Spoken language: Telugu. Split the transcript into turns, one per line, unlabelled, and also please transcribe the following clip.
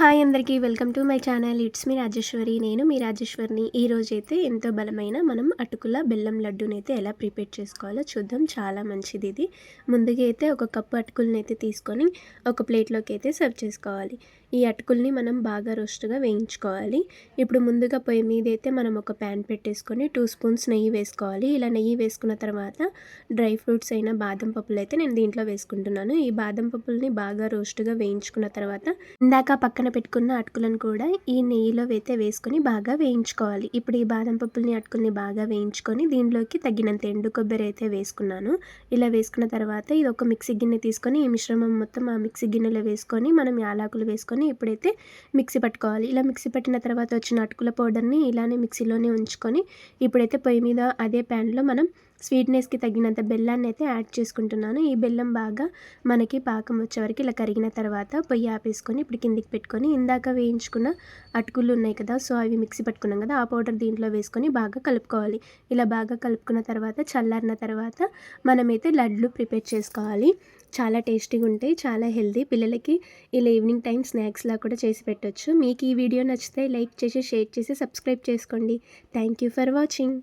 హాయ్ అందరికీ welcome to my channel. It's me Rajeshwari. నేను మీ రాజేశ్వరిని. ఈ రోజైతే ఎంతో బలమైన మనం అటుకుల బెల్లం లడ్డూని అయితే ఎలా ప్రిపేర్ చేసుకోవాలో చూద్దాం. చాలా మంచిది ఇది. ముందుగా అయితే ఒక కప్పు అటుకులను అయితే తీసుకొని ఒక ప్లేట్లోకి అయితే సర్వ్ చేసుకోవాలి. ఈ అటుకుల్ని మనం బాగా రోస్ట్గా వేయించుకోవాలి. ఇప్పుడు ముందుగా పొయ్యి మీద అయితే మనం ఒక ప్యాన్ పెట్టేసుకొని టూ స్పూన్స్ నెయ్యి వేసుకోవాలి. ఇలా నెయ్యి వేసుకున్న తర్వాత డ్రై ఫ్రూట్స్ అయిన బాదం పప్పులు అయితే నేను దీంట్లో వేసుకుంటున్నాను. ఈ బాదం పప్పుల్ని బాగా రోస్ట్గా వేయించుకున్న తర్వాత ఇందాక పక్కన పెట్టుకున్న అటుకులను కూడా ఈ నెయ్యిలో అయితే వేసుకొని బాగా వేయించుకోవాలి. ఇప్పుడు ఈ బాదం పప్పుల్ని అటుకుల్ని బాగా వేయించుకొని దీనిలోకి తగినంత ఎండు కొబ్బరి అయితే వేసుకున్నాను. ఇలా వేసుకున్న తర్వాత ఇది ఒక మిక్సీ గిన్నె తీసుకొని ఈ మిశ్రమం మొత్తం ఆ మిక్సీ గిన్నెలో వేసుకొని మనం యాలకులు వేసుకొని వేసుకొని ఇప్పుడైతే మిక్సీ పట్టుకోవాలి. ఇలా మిక్సీ పట్టిన తర్వాత వచ్చిన అటుకుల పౌడర్ని ఇలానే మిక్సీలోనే ఉంచుకొని ఇప్పుడైతే పొయ్యి మీద అదే ప్యాన్లో మనం స్వీట్నెస్కి తగినంత బెల్లాన్ని అయితే యాడ్ చేసుకుంటున్నాను. ఈ బెల్లం బాగా మనకి పాకం వచ్చే వరకు ఇలా కరిగిన తర్వాత పొయ్యి ఆపేసుకొని ఇప్పుడు కిందికి పెట్టుకొని ఇందాక వేయించుకున్న అటుకులు ఉన్నాయి కదా సో అవి మిక్సీ పట్టుకున్నాం కదా ఆ పౌడర్ దీంట్లో వేసుకొని బాగా కలుపుకోవాలి. ఇలా బాగా కలుపుకున్న తర్వాత చల్లారిన తర్వాత మనమైతే లడ్లు ప్రిపేర్ చేసుకోవాలి. చాలా టేస్టీగా ఉంటాయి చాలా హెల్తీ. పిల్లలకి ఇలా ఈవినింగ్ టైం స్నాక్స్లా కూడా చేసి పెట్టవచ్చు మీకు ఈ వీడియో నచ్చితే లైక్ చేసి షేర్ చేసి సబ్స్క్రైబ్ చేసుకోండి. Thank you for watching.